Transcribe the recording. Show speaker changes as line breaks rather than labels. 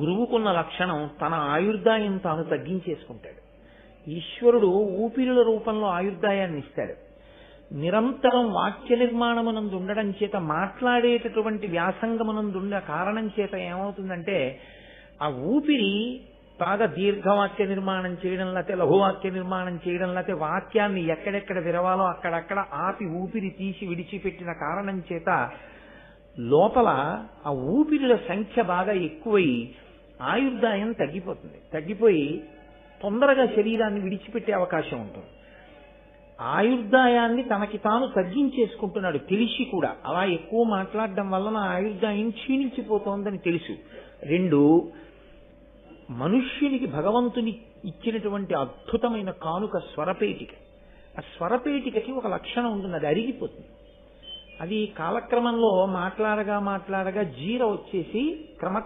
గురువుకున్న లక్షణం తన ఆయుర్దాయం తాను తగ్గించేసుకుంటాడు. ఈశ్వరుడు ఊపిరుల రూపంలో ఆయుర్దాయాన్ని ఇస్తాడు. నిరంతరం వాక్య నిర్మాణమునందు ఉండడం చేత మాట్లాడేటటువంటి వ్యాసంగమునందుండ కారణం చేత ఏమవుతుందంటే ఆ ఊపిరి బాగా దీర్ఘవాక్య నిర్మాణం చేయడం లేకపోతే లఘువాక్య నిర్మాణం చేయడం లేకపోతే వాక్యాన్ని ఎక్కడెక్కడ విరవాలో అక్కడక్కడ ఆపి ఊపిరి తీసి విడిచిపెట్టిన కారణం చేత లోపల ఆ ఊపిరిల సంఖ్య బాగా ఎక్కువై ఆయుర్దాయం తగ్గిపోతుంది. తగ్గిపోయి తొందరగా శరీరాన్ని విడిచిపెట్టే అవకాశం ఉంటుంది. ఆయుర్దాయాన్ని తనకి తాను తగ్గించేసుకుంటున్నాడు తెలిసి కూడా. అలా ఎక్కువ మాట్లాడడం వల్ల నా ఆయుర్దాయం క్షీణించిపోతోందని తెలుసు. రెండు మనుష్యునికి భగవంతుని ఇచ్చినటువంటి అద్భుతమైన కానుక స్వరపేటిక. ఆ స్వరపేటికకి ఒక లక్షణం ఉంటుంది అది అరిగిపోతుంది. అది కాలక్రమంలో మాట్లాడగా మాట్లాడగా జీర వచ్చేసి క్రమ